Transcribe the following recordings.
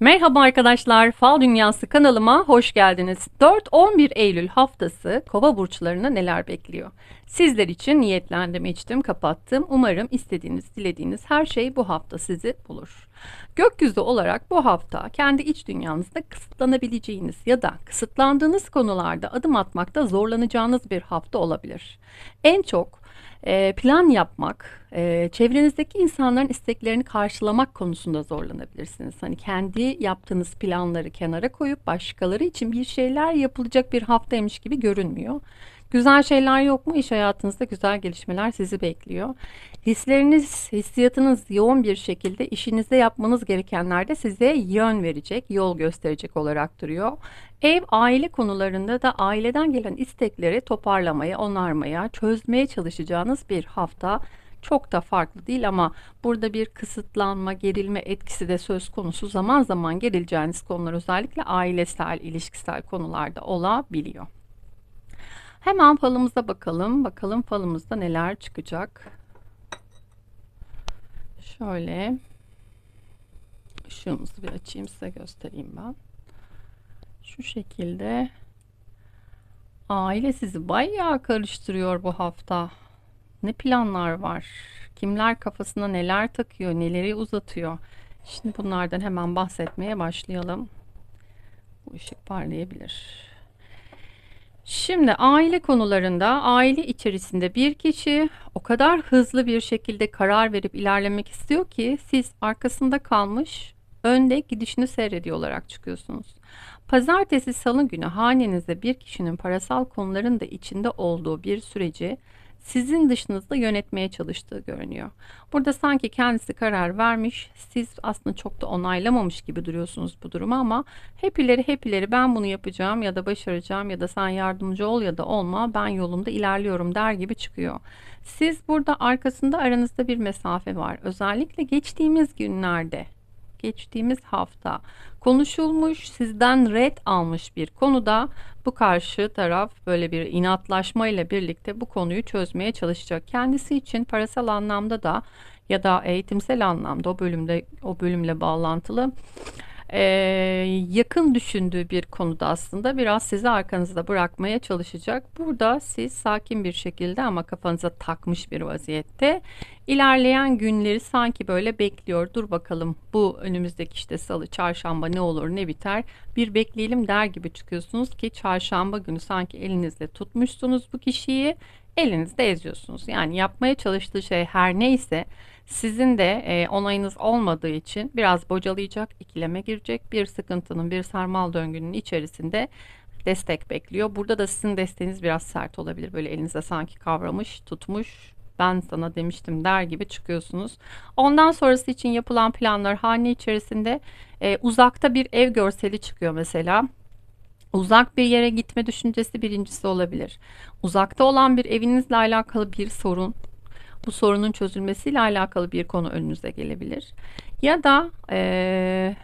Merhaba arkadaşlar, Fal Dünyası kanalıma hoş geldiniz. 4-11 Eylül haftası kova burçlarına neler bekliyor? Sizler için niyetlendim, içtim, kapattım. Umarım istediğiniz, dilediğiniz her şey bu hafta sizi bulur. Gökyüzü olarak bu hafta kendi iç dünyanızda kısıtlanabileceğiniz ya da kısıtlandığınız konularda adım atmakta zorlanacağınız bir hafta olabilir. En çok e, plan yapmak, e, çevrenizdeki insanların isteklerini karşılamak konusunda zorlanabilirsiniz. Hani kendi yaptığınız planları kenara koyup başkaları için bir şeyler yapılacak bir haftaymış gibi görünmüyor. Güzel şeyler yok mu? İş hayatınızda güzel gelişmeler sizi bekliyor. Hisleriniz, hissiyatınız yoğun bir şekilde işinizde yapmanız gerekenlerde size yön verecek, yol gösterecek olarak duruyor. Ev, aile konularında da aileden gelen istekleri toparlamaya, onarmaya, çözmeye çalışacağınız bir hafta çok da farklı değil ama burada bir kısıtlanma, gerilme etkisi de söz konusu. Zaman zaman gerileceğiniz konular özellikle ailesel, ilişkisel konularda olabiliyor. Hemen falımıza bakalım. Bakalım falımızda neler çıkacak. Şöyle ışığımızı bir açayım size göstereyim ben. Şu şekilde aile sizi bayağı karıştırıyor bu hafta. Ne planlar var? Kimler kafasına neler takıyor, neleri uzatıyor? Şimdi bunlardan hemen bahsetmeye başlayalım. Bu ışık parlayabilir. Şimdi aile konularında aile içerisinde bir kişi o kadar hızlı bir şekilde karar verip ilerlemek istiyor ki siz arkasında kalmış önde gidişini seyrediyor olarak çıkıyorsunuz. Pazartesi salı günü hanenizde bir kişinin parasal konuların da içinde olduğu bir süreci sizin dışınızda yönetmeye çalıştığı görünüyor. Burada sanki kendisi karar vermiş, siz aslında çok da onaylamamış gibi duruyorsunuz bu durumu ama hep ileri ben bunu yapacağım ya da başaracağım ya da sen yardımcı ol ya da olma ben yolumda ilerliyorum der gibi çıkıyor. Siz burada arkasında aranızda bir mesafe var. Özellikle geçtiğimiz günlerde geçtiğimiz hafta konuşulmuş, sizden red almış bir konuda bu karşı taraf böyle bir inatlaşma ile birlikte bu konuyu çözmeye çalışacak. Kendisi için parasal anlamda da ya da eğitimsel anlamda o bölümde o bölümle bağlantılı e, yakın düşündüğü bir konuda aslında biraz sizi arkanızda bırakmaya çalışacak. Burada siz sakin bir şekilde ama kafanıza takmış bir vaziyette ilerleyen günleri sanki böyle bekliyor. Dur bakalım bu önümüzdeki işte salı, çarşamba ne olur ne biter bir bekleyelim der gibi çıkıyorsunuz ki çarşamba günü sanki elinizle tutmuşsunuz bu kişiyi elinizde eziyorsunuz. Yani yapmaya çalıştığı şey her neyse sizin de e, onayınız olmadığı için biraz bocalayacak, ikileme girecek. Bir sıkıntının, bir sarmal döngünün içerisinde destek bekliyor. Burada da sizin desteğiniz biraz sert olabilir. Böyle elinize sanki kavramış, tutmuş, ben sana demiştim der gibi çıkıyorsunuz. Ondan sonrası için yapılan planlar hane içerisinde e, uzakta bir ev görseli çıkıyor mesela. Uzak bir yere gitme düşüncesi birincisi olabilir. Uzakta olan bir evinizle alakalı bir sorun bu sorunun çözülmesiyle alakalı bir konu önünüze gelebilir. Ya da e,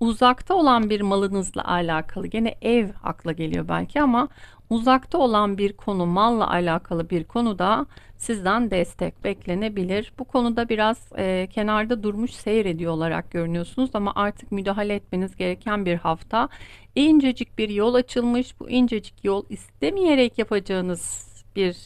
uzakta olan bir malınızla alakalı gene ev akla geliyor belki ama uzakta olan bir konu malla alakalı bir konuda sizden destek beklenebilir. Bu konuda biraz e, kenarda durmuş seyrediyor olarak görünüyorsunuz ama artık müdahale etmeniz gereken bir hafta. İncecik bir yol açılmış. Bu incecik yol istemeyerek yapacağınız bir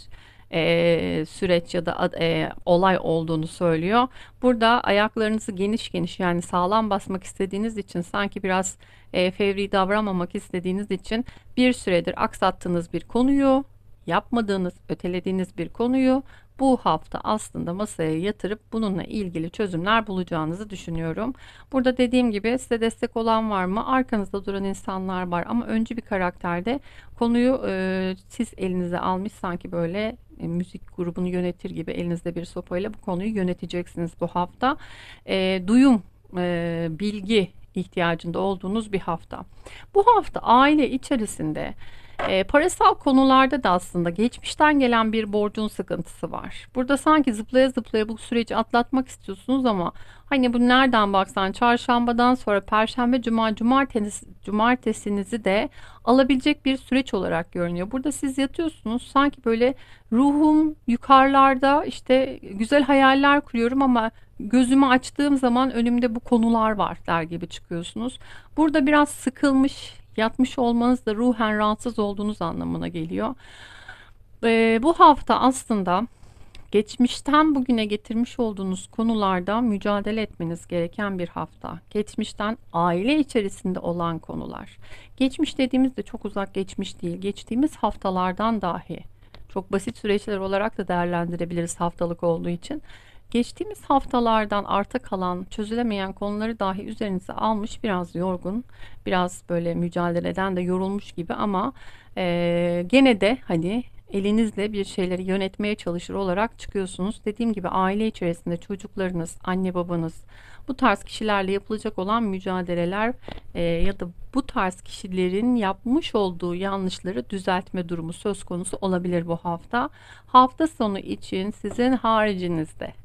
e, süreç ya da e, olay olduğunu söylüyor. Burada ayaklarınızı geniş geniş yani sağlam basmak istediğiniz için sanki biraz e, fevri davranmamak istediğiniz için bir süredir aksattığınız bir konuyu yapmadığınız, ötelediğiniz bir konuyu bu hafta aslında masaya yatırıp bununla ilgili çözümler bulacağınızı düşünüyorum. Burada dediğim gibi size destek olan var mı? Arkanızda duran insanlar var ama öncü bir karakterde konuyu e, siz elinize almış sanki böyle e, müzik grubunu yönetir gibi elinizde bir sopayla bu konuyu yöneteceksiniz bu hafta. E, duyum, e, bilgi ihtiyacında olduğunuz bir hafta. Bu hafta aile içerisinde e, parasal konularda da aslında geçmişten gelen bir borcun sıkıntısı var. Burada sanki zıplaya zıplaya bu süreci atlatmak istiyorsunuz ama hani bu nereden baksan çarşambadan sonra perşembe, cuma, cumartesi, cumartesinizi de alabilecek bir süreç olarak görünüyor. Burada siz yatıyorsunuz sanki böyle ruhum yukarılarda işte güzel hayaller kuruyorum ama gözümü açtığım zaman önümde bu konular var der gibi çıkıyorsunuz. Burada biraz sıkılmış, yatmış olmanız da ruhen rahatsız olduğunuz anlamına geliyor. Ee, bu hafta aslında geçmişten bugüne getirmiş olduğunuz konularda mücadele etmeniz gereken bir hafta. Geçmişten aile içerisinde olan konular. Geçmiş dediğimizde çok uzak geçmiş değil. Geçtiğimiz haftalardan dahi çok basit süreçler olarak da değerlendirebiliriz haftalık olduğu için. Geçtiğimiz haftalardan arta kalan çözülemeyen konuları dahi üzerinize almış biraz yorgun biraz böyle mücadeleden de yorulmuş gibi ama e, gene de hani elinizle bir şeyleri yönetmeye çalışır olarak çıkıyorsunuz. Dediğim gibi aile içerisinde çocuklarınız, anne babanız bu tarz kişilerle yapılacak olan mücadeleler e, ya da bu tarz kişilerin yapmış olduğu yanlışları düzeltme durumu söz konusu olabilir bu hafta. Hafta sonu için sizin haricinizde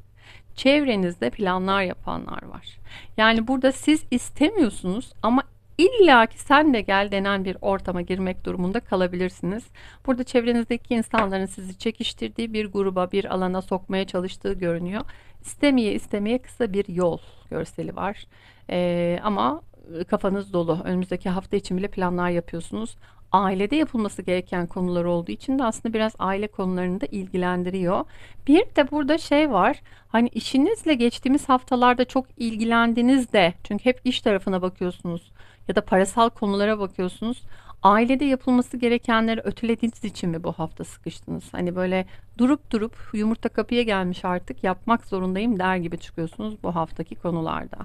çevrenizde planlar yapanlar var. Yani burada siz istemiyorsunuz ama İlla ki sen de gel denen bir ortama girmek durumunda kalabilirsiniz. Burada çevrenizdeki insanların sizi çekiştirdiği bir gruba, bir alana sokmaya çalıştığı görünüyor. İstemeye istemeye kısa bir yol görseli var. Ee, ama kafanız dolu. Önümüzdeki hafta için bile planlar yapıyorsunuz. Ailede yapılması gereken konular olduğu için de aslında biraz aile konularını da ilgilendiriyor. Bir de burada şey var. Hani işinizle geçtiğimiz haftalarda çok ilgilendiniz de çünkü hep iş tarafına bakıyorsunuz ya da parasal konulara bakıyorsunuz. Ailede yapılması gerekenleri ötelediğiniz için mi bu hafta sıkıştınız? Hani böyle durup durup yumurta kapıya gelmiş artık yapmak zorundayım der gibi çıkıyorsunuz bu haftaki konularda.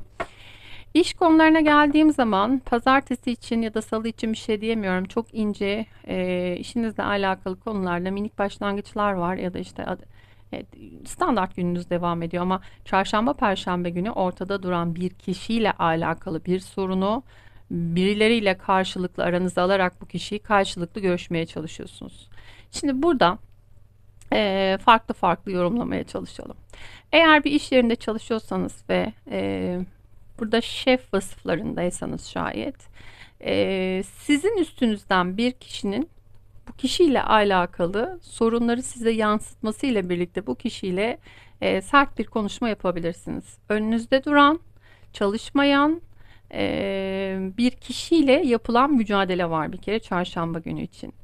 İş konularına geldiğim zaman pazartesi için ya da salı için bir şey diyemiyorum. Çok ince e, işinizle alakalı konularda minik başlangıçlar var ya da işte evet, standart gününüz devam ediyor ama çarşamba perşembe günü ortada duran bir kişiyle alakalı bir sorunu birileriyle karşılıklı aranızda alarak bu kişiyi karşılıklı görüşmeye çalışıyorsunuz. Şimdi burada e, farklı farklı yorumlamaya çalışalım. Eğer bir iş yerinde çalışıyorsanız ve e, burada şef vasıflarındaysanız şayet e, sizin üstünüzden bir kişinin bu kişiyle alakalı sorunları size yansıtması ile birlikte bu kişiyle e, sert bir konuşma yapabilirsiniz. Önünüzde duran, çalışmayan e, bir kişiyle yapılan mücadele var bir kere çarşamba günü için.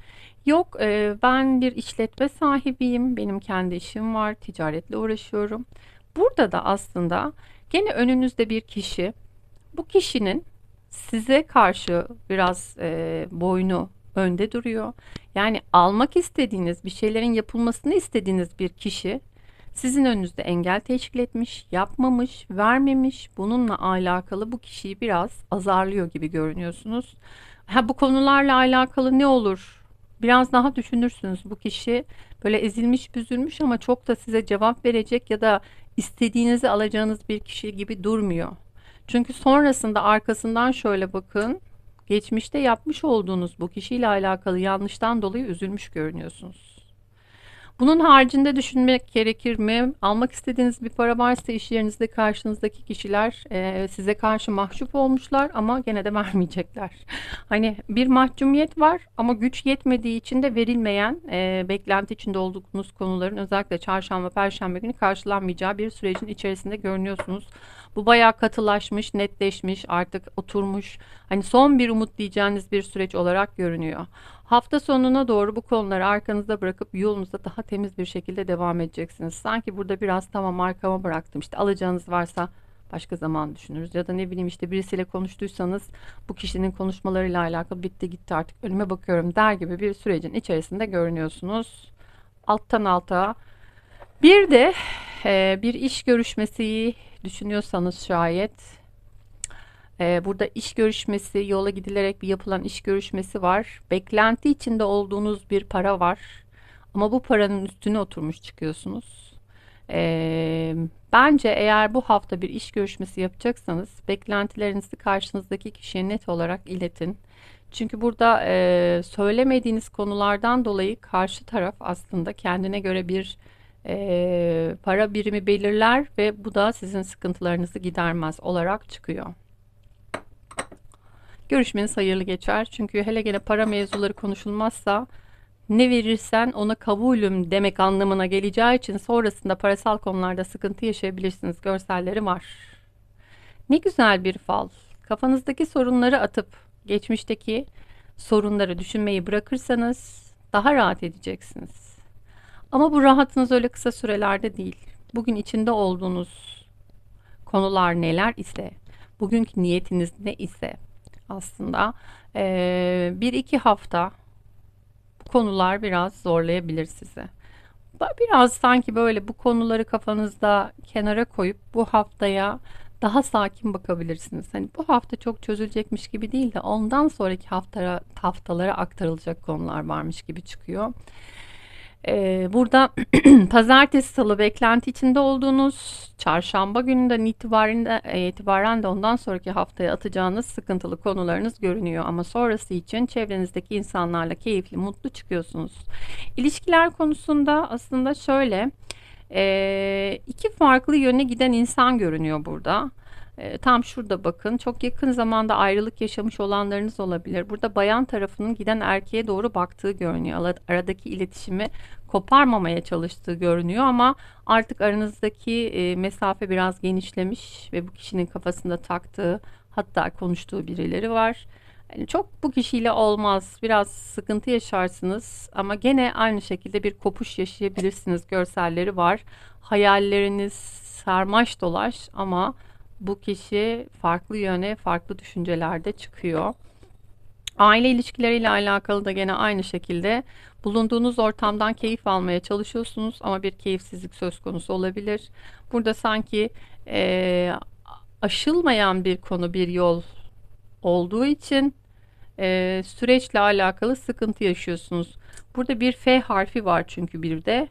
Yok e, ben bir işletme sahibiyim, benim kendi işim var, ticaretle uğraşıyorum. Burada da aslında gene önünüzde bir kişi, bu kişinin size karşı biraz e, boynu önde duruyor. Yani almak istediğiniz bir şeylerin yapılmasını istediğiniz bir kişi sizin önünüzde engel teşkil etmiş, yapmamış, vermemiş. Bununla alakalı bu kişiyi biraz azarlıyor gibi görünüyorsunuz. Ha bu konularla alakalı ne olur? Biraz daha düşünürsünüz. Bu kişi böyle ezilmiş, büzülmüş ama çok da size cevap verecek ya da istediğinizi alacağınız bir kişi gibi durmuyor. Çünkü sonrasında arkasından şöyle bakın. Geçmişte yapmış olduğunuz bu kişiyle alakalı yanlıştan dolayı üzülmüş görünüyorsunuz. Bunun haricinde düşünmek gerekir mi? Almak istediğiniz bir para varsa iş yerinizde karşınızdaki kişiler e, size karşı mahcup olmuşlar ama gene de vermeyecekler. Hani bir mahcumiyet var ama güç yetmediği için de verilmeyen e, beklenti içinde olduğunuz konuların özellikle çarşamba, perşembe günü karşılanmayacağı bir sürecin içerisinde görünüyorsunuz. Bu bayağı katılaşmış, netleşmiş, artık oturmuş. Hani son bir umut diyeceğiniz bir süreç olarak görünüyor. Hafta sonuna doğru bu konuları arkanızda bırakıp yolunuza daha temiz bir şekilde devam edeceksiniz. Sanki burada biraz tamam arkama bıraktım. İşte alacağınız varsa başka zaman düşünürüz. Ya da ne bileyim işte birisiyle konuştuysanız bu kişinin konuşmalarıyla alakalı bitti gitti artık önüme bakıyorum der gibi bir sürecin içerisinde görünüyorsunuz. Alttan alta. Bir de e, bir iş görüşmesi düşünüyorsanız şayet ee, burada iş görüşmesi, yola gidilerek bir yapılan iş görüşmesi var. Beklenti içinde olduğunuz bir para var. Ama bu paranın üstüne oturmuş çıkıyorsunuz. Ee, bence eğer bu hafta bir iş görüşmesi yapacaksanız beklentilerinizi karşınızdaki kişiye net olarak iletin. Çünkü burada e, söylemediğiniz konulardan dolayı karşı taraf aslında kendine göre bir e, para birimi belirler ve bu da sizin sıkıntılarınızı gidermez olarak çıkıyor. Görüşmeniz hayırlı geçer. Çünkü hele gene para mevzuları konuşulmazsa ne verirsen ona kabulüm demek anlamına geleceği için sonrasında parasal konularda sıkıntı yaşayabilirsiniz. Görselleri var. Ne güzel bir fal. Kafanızdaki sorunları atıp geçmişteki sorunları düşünmeyi bırakırsanız daha rahat edeceksiniz. Ama bu rahatınız öyle kısa sürelerde değil. Bugün içinde olduğunuz konular neler ise, bugünkü niyetiniz ne ise aslında eee, bir iki hafta bu konular biraz zorlayabilir sizi. Biraz sanki böyle bu konuları kafanızda kenara koyup bu haftaya daha sakin bakabilirsiniz. Hani bu hafta çok çözülecekmiş gibi değil de ondan sonraki haftara, haftalara aktarılacak konular varmış gibi çıkıyor. Ee, burada pazartesi, salı beklenti içinde olduğunuz, çarşamba gününden itibaren de, e, itibaren de ondan sonraki haftaya atacağınız sıkıntılı konularınız görünüyor. Ama sonrası için çevrenizdeki insanlarla keyifli, mutlu çıkıyorsunuz. İlişkiler konusunda aslında şöyle e, iki farklı yöne giden insan görünüyor burada. E, tam şurada bakın. Çok yakın zamanda ayrılık yaşamış olanlarınız olabilir. Burada bayan tarafının giden erkeğe doğru baktığı görünüyor. Aradaki iletişimi koparmamaya çalıştığı görünüyor ama artık aranızdaki e, mesafe biraz genişlemiş ve bu kişinin kafasında taktığı hatta konuştuğu birileri var. Yani çok bu kişiyle olmaz. Biraz sıkıntı yaşarsınız ama gene aynı şekilde bir kopuş yaşayabilirsiniz. Görselleri var. Hayalleriniz sarmaş dolaş ama bu kişi farklı yöne, farklı düşüncelerde çıkıyor. Aile ilişkileriyle alakalı da gene aynı şekilde bulunduğunuz ortamdan keyif almaya çalışıyorsunuz ama bir keyifsizlik söz konusu olabilir. Burada sanki eee, aşılmayan bir konu, bir yol olduğu için eee, süreçle alakalı sıkıntı yaşıyorsunuz. Burada bir F harfi var çünkü bir de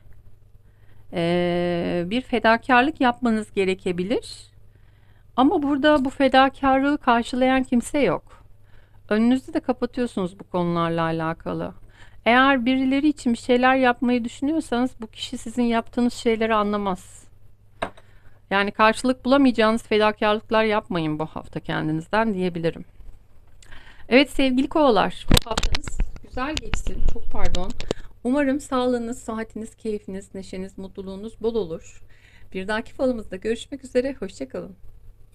Eee, bir fedakarlık yapmanız gerekebilir. Ama burada bu fedakarlığı karşılayan kimse yok. Önünüzü de kapatıyorsunuz bu konularla alakalı. Eğer birileri için bir şeyler yapmayı düşünüyorsanız bu kişi sizin yaptığınız şeyleri anlamaz. Yani karşılık bulamayacağınız fedakarlıklar yapmayın bu hafta kendinizden diyebilirim. Evet sevgili kovalar, bu haftanız güzel geçsin. Çok pardon. Umarım sağlığınız, sıhhatiniz, keyfiniz, neşeniz, mutluluğunuz bol olur. Bir dahaki falımızda görüşmek üzere. Hoşça kalın.